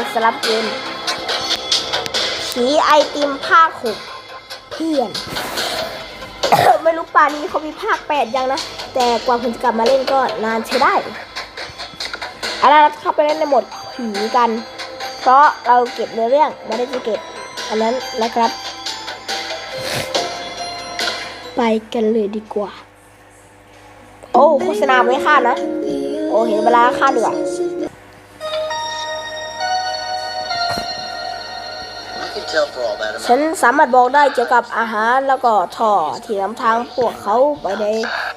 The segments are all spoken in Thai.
านสลับเกมผีไอติมภาคหกเพื่อน ไม่รู้ป่านี้เขามีภาคแปดยังนะ แต่กว่าผมจะกลับมาเล่นก็นานใช้ได้อาล่ะเราเข้าไปเล่นในหมดผีกัน เพราะเราเก็บเนื้อเรื่องไม่ได้จะเก็บ อันนั้นนะครับ ไปกันเลยดีกว่า โอ้โฆษณาไม่ค่านะ โอ้เห็นเวลาค่าดดีกว่ ฉัน amount. สามารถบอกได้เกี่ยวกับอาหารแล้วก็ท่อที่นำทางพวกเขาไปใน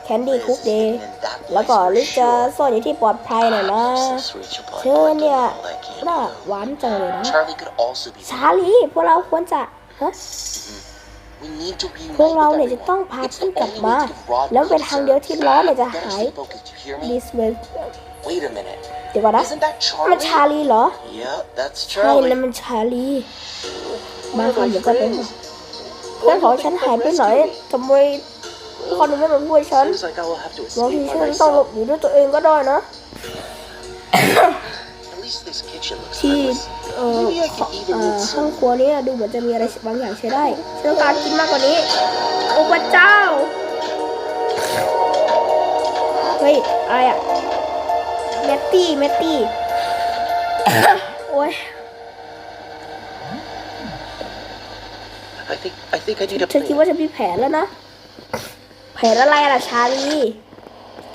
แคนดี้คุกเดย์ And that แล้วก็ลิจะซ่อนอยู่ที่ปลอดภัยหน่อยนะ so sweet, your เธ boy อ boy เนี่ย didn't like you. น่าหวานจังเลยนะ Charlie could also be ชาลีพวกเราควรจะฮะ We need to reunite พวกเรา with เนี่ยจะ everyone. ต้องพา It's ท่าน the กลับ only มา way to give Rod แล้วเป็น what he ทางเดียวที่ deserves. ล้อเนี่ยจะ You better หาย stay focused, you hear me? this way Wait a minute. เดี๋ยวก่อนนะ Isn't that มัน Charlie? ชาลีเหรอ Yeah, that's ใช่ Charlie. แล้วมันชาลี บางคนเดี๋ยวก็เป็นเพื่อนขอฉันหายไปไหนทำไมคนนึงไม่มาช่วยฉันบางทีฉันต้องหลบ myself. หนีด้วยตัวเองก็ได้นะที่เอ่อห้องครัวนี้ดูเหมือนจะมีอะไรบางอย่างใช้ได้ฉันต้องการกินมากกว่านี้ โอ้พระเจ้า เฮ้ย อะไรอะเมตตี้เมตตี้ โอ้ย think I think I need a ฉันคิด plan. ว่าฉันมีแผนแล้วนะ แผนอะไรล่ะชาลี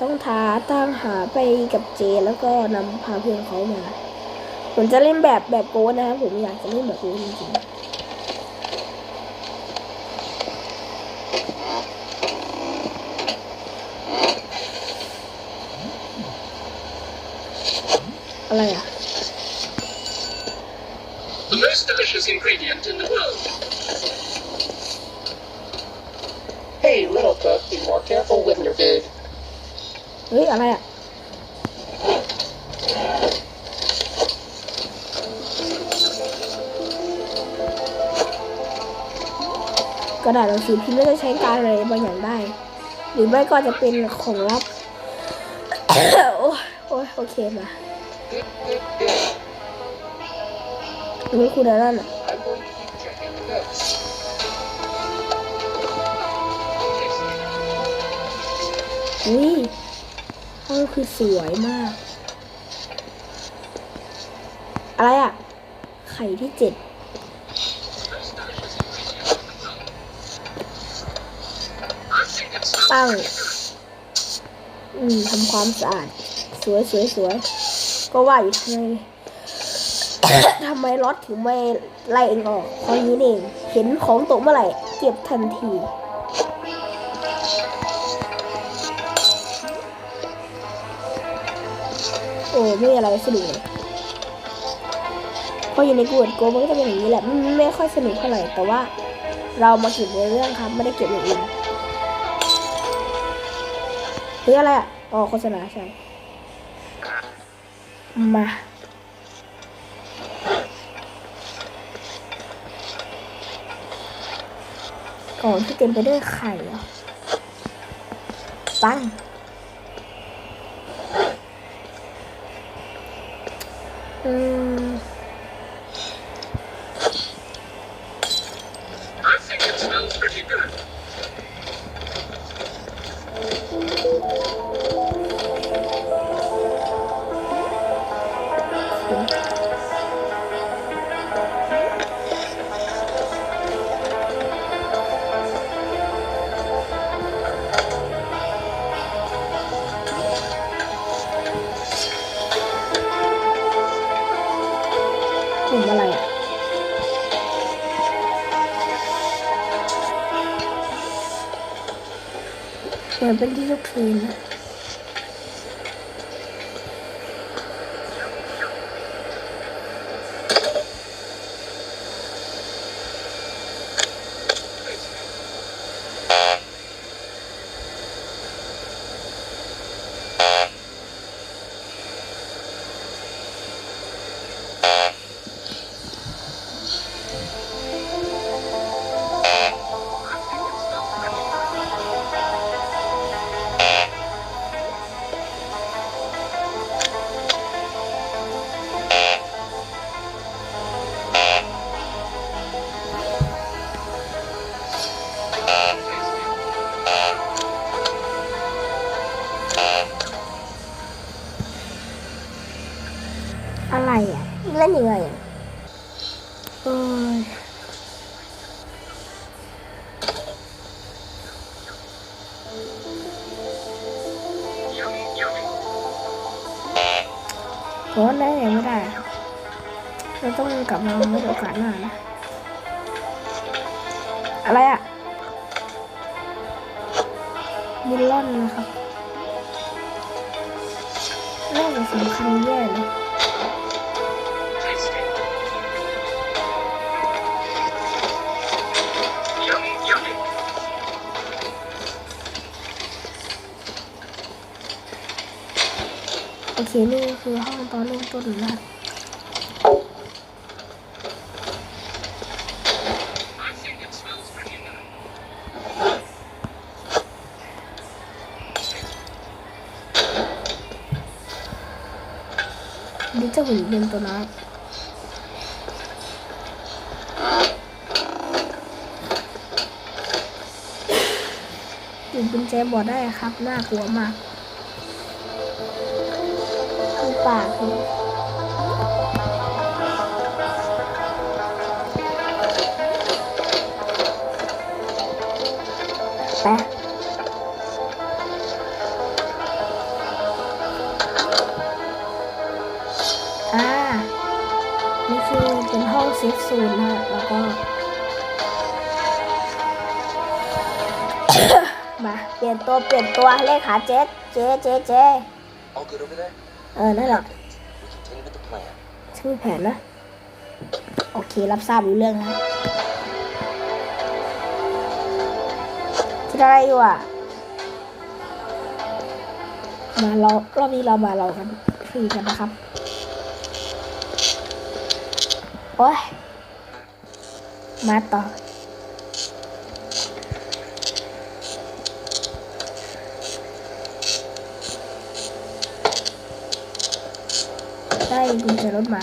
ต้องทาตั้งหาไปกับเจนแล้วก็นำพาเพื่อนเขามา ผมจะเล่นแบบแบบโกนนะครับผมอยากจะเล่นแบบโกนจริงๆอะไรอะ The most delicious ingredient in the world. Hey, little cook, be more careful with your food. เฮ้ยอะไรอะ กระดาษหนังสือพิมพ์ไม่ได้ใช้การอะไรบางอย่างได้ หรือไม่ก็จะเป็นของลับ โอ้ยโอ้ยโอเคมาหรือคุณอะไรนั่นอะ อุ้ยห้องคือสวยมาก อะไรอะไข่ที่เจ็ด I think it smells ตั้ง อืมทำความสะอาด สวยสวยสวย ก็ว่าอยู่ทำไมทำไมรถถึงไม่ไล่เองออกเพราะนี้นี่เอง เห็นของตกเมื่อไหร่ เก็บทันที โอ้ไม่มีอะไรสนุกเลยพราะอยู่ในกูดโกมันก็จะเป็นอย่างนี้แหละไม่ค่อยสนุกเท่าไหร่แต่ว่าเรามาเก็บในเรื่องครับ ไม่ได้เก็บอย่างอื่นเฮ้ยอะไรอะอ๋อโฆษณาใช่มาก่องที่เต็มไปด้วยไข่เหรอตั้ง good. มือน อ้ได้ยังไม่ได้เราต้องกลับมาเมื่อโอกาสหน้านะ อะไรอะบุลลอนนะครับน่าจะสำคัญแย่เลย เคนี่คือห้องตอนเริ่มต้นนะนี่เจะหุ่นยนตัวน้อยหยิบกุญแจบอดได้ครับ น่ากลัวมาก ปากไปอ่า นี่คือเป็นห้องเซฟโซนนะแล้วก็ มา เปลี่ยนตัว เปลี่ยนตัว เลขหาเจ๊เจ๊เจ๊เจ๊ All good over there? เออ นั่นแหละ We continue with the plan. ฉันมีแผนนะ โอเค รับทราบรู้เรื่องนะคิดอะไรอยู่อะ มาเรารอบนี้เรามาเรากันฟรีกันนะครับ โอ้ย มาต่อ ได้กุญแจรถมา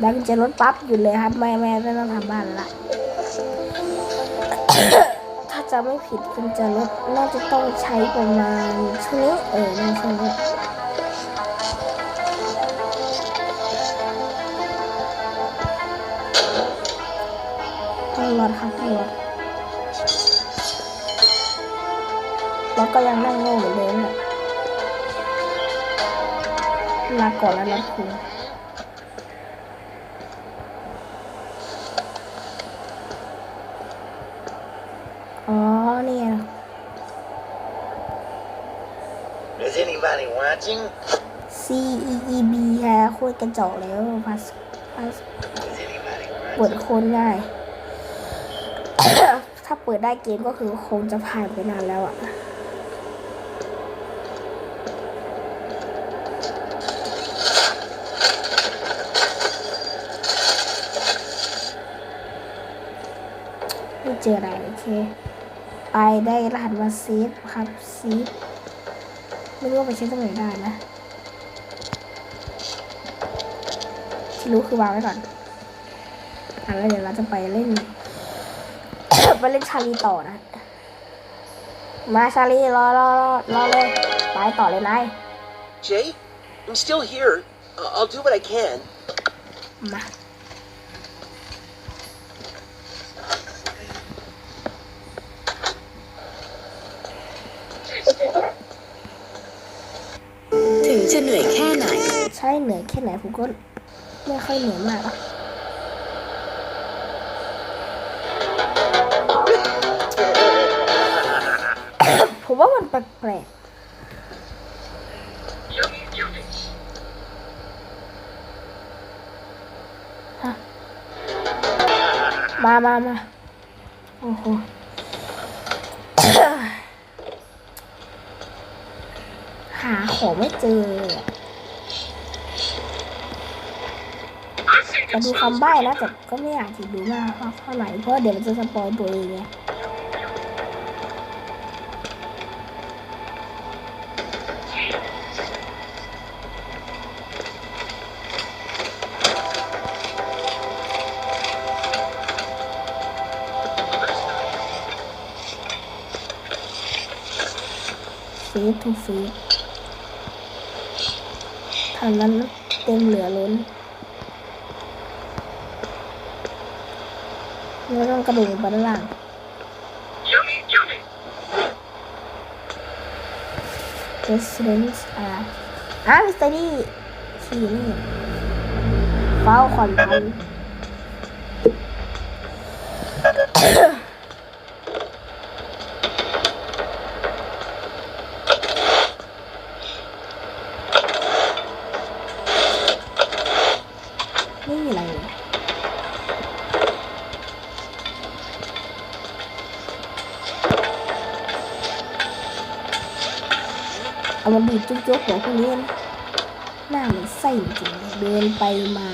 ได้กุญแจรถปั๊บหยุดเลยครับ ไม่ไม่ไม่ต้องทำบ้านละถ้าจะไม่ผิดกุญแจรถน่าจะต้องใช้ประมาณช่วงนี้เออในช่วงนี้องรอดครับต้องรอดแล้วก็ยังนั่งโง่เหมือนเดิม ลยลาก่อนแล้วนะคุณอ๋อนี่ไง Is anybody watching? C E E B ฮะโคตรกระจอกแล้วพาสพาส Is anybody เปิดโคนง่ายถ้าเปิดได้เกมก็คือคงจะผ่านไปนานแล้วอะไม่เจออะไรโอเค ไปได้รหัสมาเซฟครับเซฟไม่รู้ว่าไปเช็คตรงไหนได้นะที่รู้คือวางไว้ก่อนอะแล้วเดี๋ยวเราจะไปเล่น ไปเล่นชาลีต่อนะ มาชาลีรอรอรอรอเลยไปต่อเลยนาย Jay, I'm still here. I- I'll do what I can. มา ถึงจะเหนื่อยแค่ไหน ใช่เหนื่อยแค่ไหนผมก็ไม่ค่อยเหนื่อยมากผมว่ามันแปลกมามามาโอ้โห หาของไม่เจออะจะดูคำใบ้นะแต่ก็ไม่อยากจะดูมากเท่าไหร่เพราะเดี๋ยวมันจะสปอยตัวเองไงฟีดทูฟี อันนั้นเต็มเหลือล้นแล้วต้องกระโดดลงไปด้านล่าง Yummy, yummy. Residents are อะสเตอรี่ขี่นี่เฝ้าคอนพัน เอามาบีบจุกๆหัวพวกนี้หน้ามันไส้จริงเดินไปมา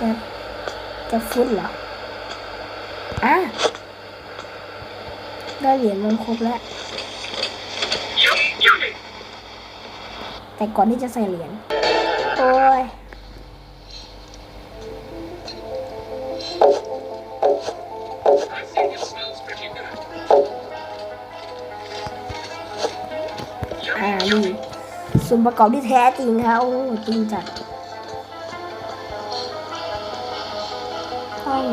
จะจะฟุ้นเหรอ อะ ได้เหรียญมันครบแล้ว แต่ก่อนที่จะใส่เหรียญ โอ้ย I think it smells pretty good. อ่านี่ส่วนประกอบที่แท้จริงค่ะโอ้โหจริงจัดต้อง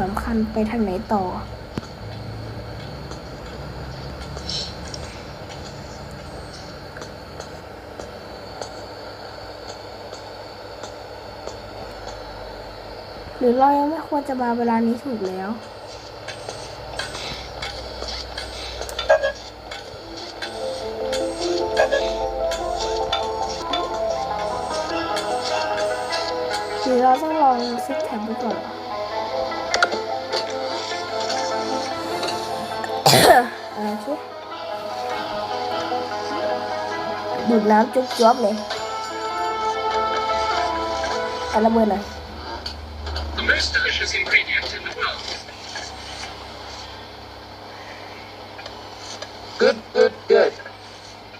สำคัญไปทางไหนต่อ หรือเรายังไม่ควรจะมาเวลานี้ถูกแล้วหรือเราต้องลอซิกแท็บดูก่อน ออะไรชิดูดน้ำจุ๊บๆเลยเอาระเบิดหน่อย The most delicious ingredient in the world. Good, good, good.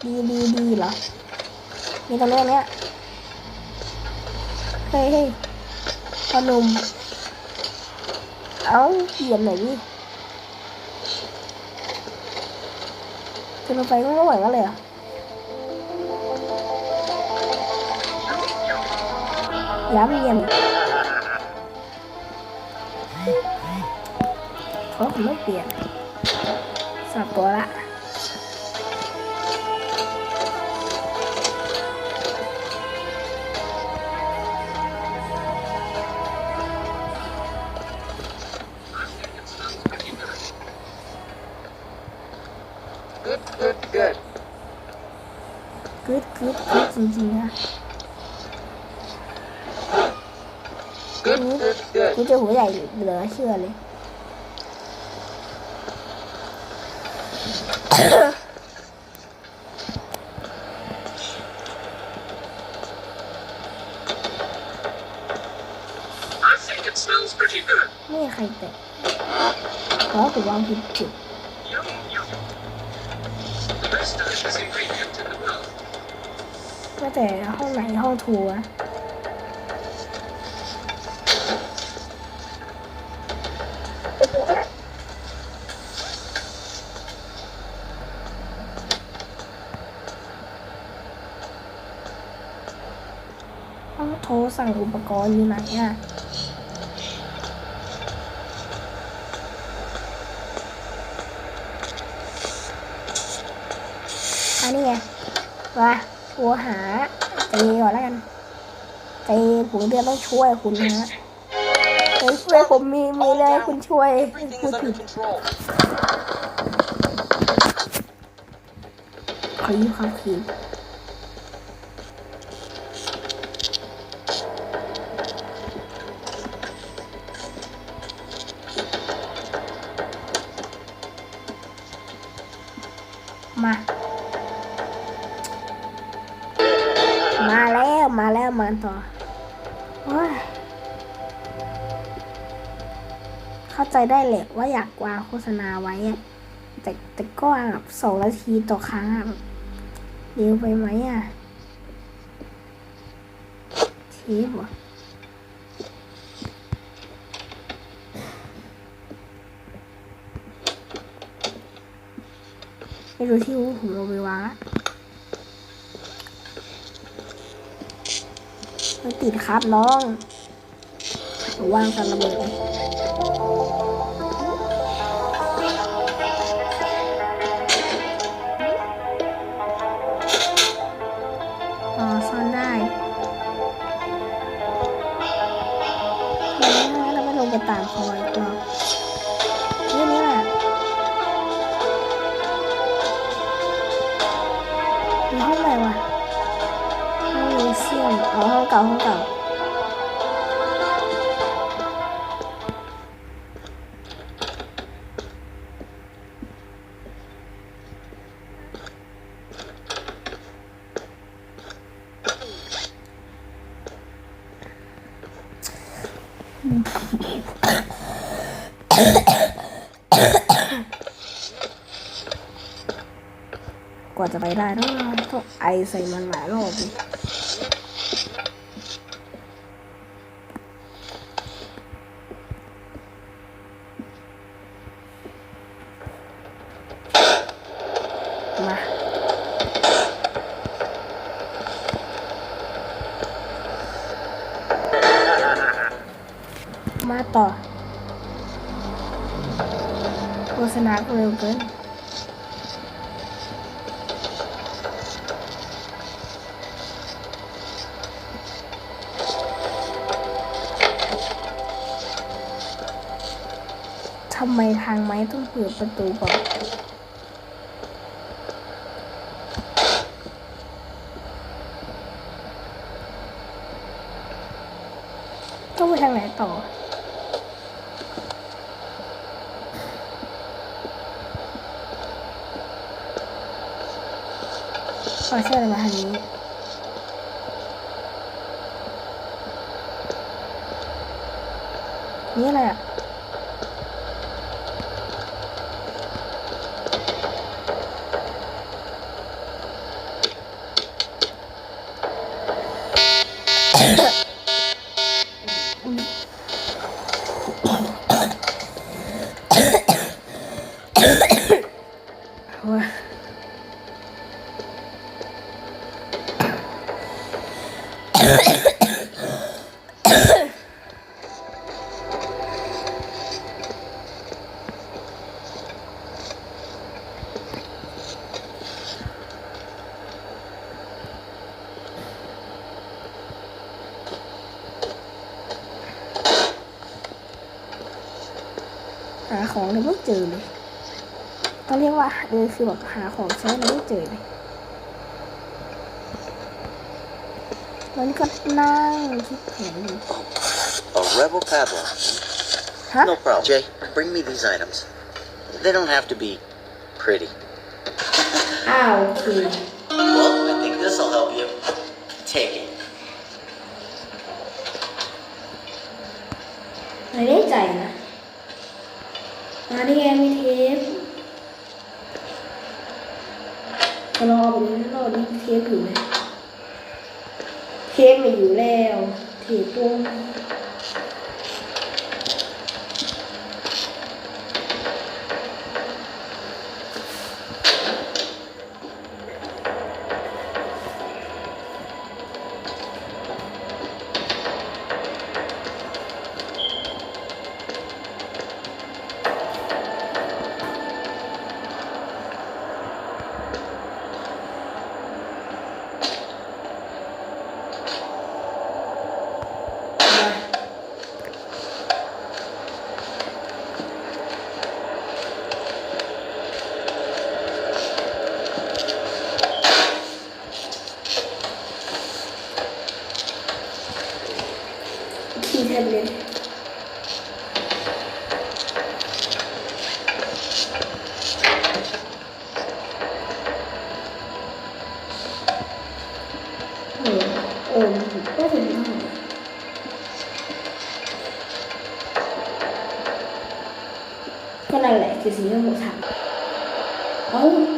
ดีดีดีเหรอ มีตรงนี้ตรงเนี้ยเฮ้ยเฮ้ยพอหนุ่มเอาเปลี่ยนหน่อยดิ ขึ้นไปก็ไม่ไหวก็เลยอะย้ำเยี่ยมเขาผมไม่เปลี่ยนสับตัวละ กึดกึดกึดจริงๆนะ Good, good, good. กูจะหัวใหญ่เหลือเชื่อเลย I think it smells pretty good. ไม่มีใครแตะเพราะผมวางผิดจุด Yummy, yummy. The most delicious ingredient แต่ห้องไหนห้องทัวร์ห้องโทรสั่งอุปกรณ์อยู่ไหนอะอันนี้ไงมา ทัวหาเจก่อนแล้วกันเจผมเดือนต้องช่วยคุณนะฮะเฮ้ยช่วยผมมีมีเลยคุณช่วยพูดผิดขอยืมความคิด ได้แหละว่าอยากวางโฆษณาไว้แต่แต่ก็วางแบบสองนาทีต่อครั้งอะเร็วไปไหมอะเทปเหรอไม่รู้ที่ผมเอาไปวางละไม่ติดครับน้อง วางกันระเบิดเลย มีห้องไหนวะห้องมิวเซียมอ๋อห้องเก่าห้องเก่า กว่าจะไปได้ต้องต้องไอ ใส่มันหลายรอบมามาต่อโฆษณาเร็วเกิน ทำไมทางไม้ต้องเปิดประตูก่อนต้องไปทางไหนต่ออ๋อใช่เลยมาทางนี้นี่อะไรอะาของเลยไม่เจอเลยต้องเรียกว่าเออคือแบบหาของใช้แล้วไม่เจอเลยแล้วนี่ก็นั่งคิดแผนอยู่ A rebel padlock. ฮะ No problem. Jay, bring me these items. They don't have to be pretty. อ้าวโอเค Well, I think this'll help you. Take it. ไม่ได้ใจนะ มาที่แกมีเทปจะรอไปดูรอดีเทปอยู่ไหมเทปไม่อยู่แล้วเทปตร ಇದಲ್ಲಿ con này lại cái gì không một thằng oh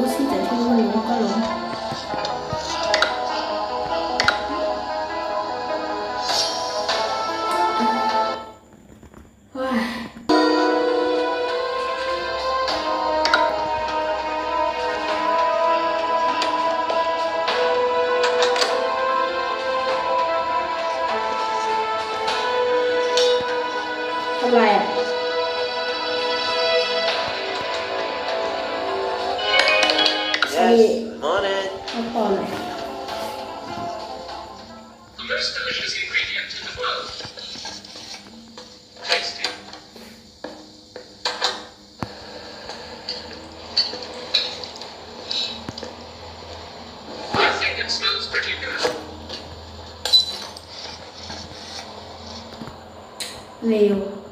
好似就系天空嘅鸟，不咯。think it smells pretty good. Leo.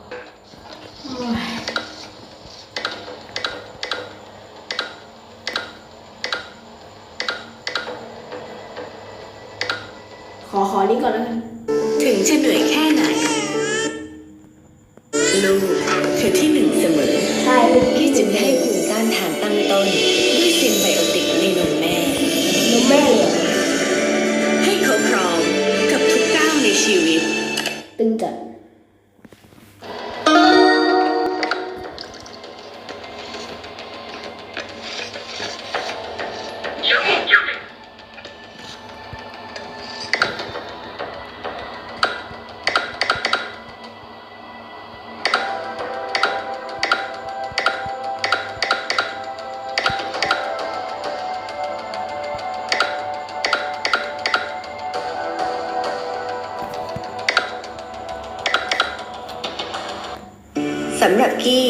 ำหรับกี้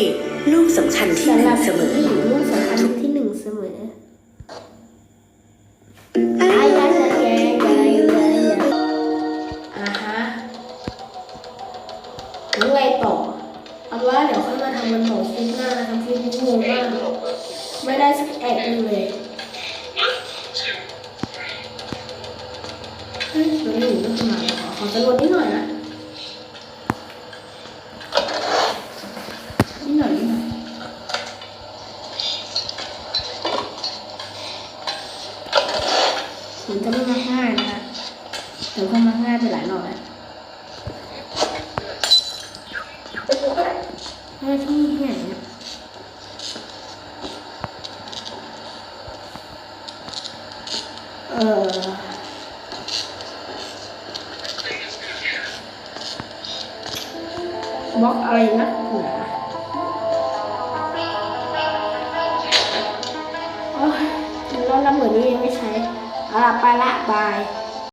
ลูกสำคัญที่หนึ่งเสมอ ลูกสำคัญที่หนึ่งเสมอไงต่อเอาว่าเดี๋ยวค่อมาทำมันต่อคลิปนะครับคลิปนี้มากไม่ได้สกแอดเลยเฮ้ยมันหนีไม่ขึ้นมขอสะกดนิดหน่อยนะ